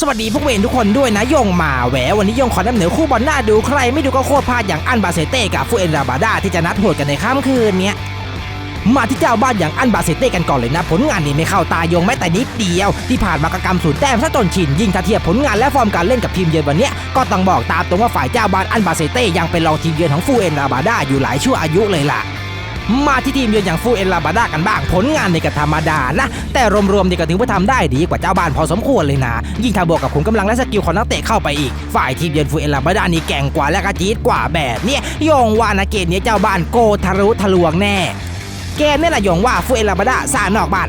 สวัสดีพวกเวนทุกคนด้วยนะยงมาแหววันนี้ยงขอนำเหนือคู่บอลหน้าดูใครไม่ดูก็โคตรพลาดอย่างอันบาเซเต้กับฟูเอ็นราบาดาที่จะนัดโหดกันในค่ำคืนเนี้ยมาที่เจ้าบ้านอย่างอันบาเซเต้กันก่อนเลยนะ ผลงานนี่ไม่เข้าตายงแม้แต่นิดเดียว ที่ผ่านมากระกำศูนย์แต้มซะจนชินยิ่งถ้าเทียบผลงานและฟอร์มการเล่นกับทีมเยือนวันนี้ก็ต้องบอกตามตรงว่าฝ่ายเจ้าบ้านอันบาเซเต้ยังเป็นรองทีมเยือนของฟูเอ็นราบาดาอยู่หลายชั่วอายุเลยล่ะ มาที่ทีมเยือนอย่างฟูเอ็นลาบาดากันบ้างผลงานในกธรรมดานะ แต่รวมๆนี่ก็ถือว่าทำได้ดีกว่าเจ้าบ้านพอสมควรเลยนะ ยิ่งถ้าบวกกับขุมกำลังและสกิลของนักเตะเข้าไปอีก ฝ่ายทีมเยือนฟูเอ็นลาบาดานี่แก่งกว่าและก็จี๊ดกว่าแบบเนี่ยโยงว่านะเกมนี้เจ้าบ้านโกทะลุทะลวงแน่ เกมนี่แหละโยงว่าฟูเอ็นลาบาดาสานอกบ้าน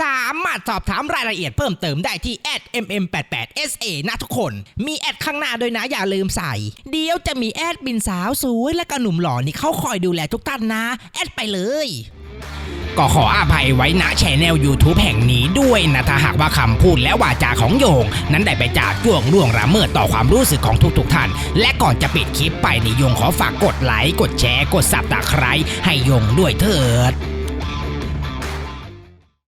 สามารถสอบถามรายละเอียดเพิ่มเติมได้ที่ @mm88sa นะทุกคน มีแอดข้างหน้าด้วยนะอย่าลืมใส่ เดี๋ยวจะมีแอดบินสาวสวยและก็หนุ่มหล่อนี่เขาคอยดูแลทุกท่านนะ แอดไปเลยก็ขออภัยไว้ณแชนแนล YouTube แห่งนี้ด้วยนะถ้าหากว่าคำพูดและวาจาของโยง นั้นได้ไปจากจ่วงล่วงละเมิดต่อความรู้สึกของทุกๆท่าน และก่อนจะปิดคลิปไปนี่โยงขอฝากกดไลค์กดแชร์กดสับตะไคร้ให้โยงด้วยเถิด